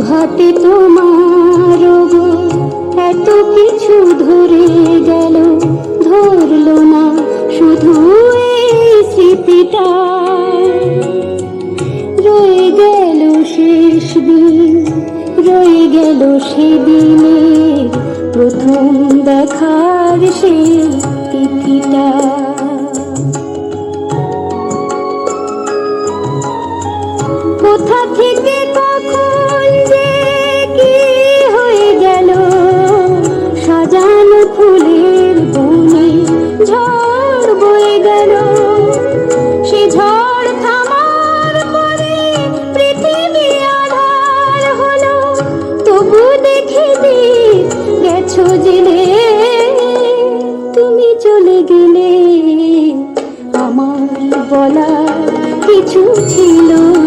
হাতে তোমার এত কিছু ধরে গেল, ধরলো না শুধু এই স্মৃতিটা। রয়ে গেল শেষ দিন, রয়ে গেল সেদিনে প্রথম দেখার তিথিটা জেনে তুমি চলে গেলে আমার বলা কিছু ছিল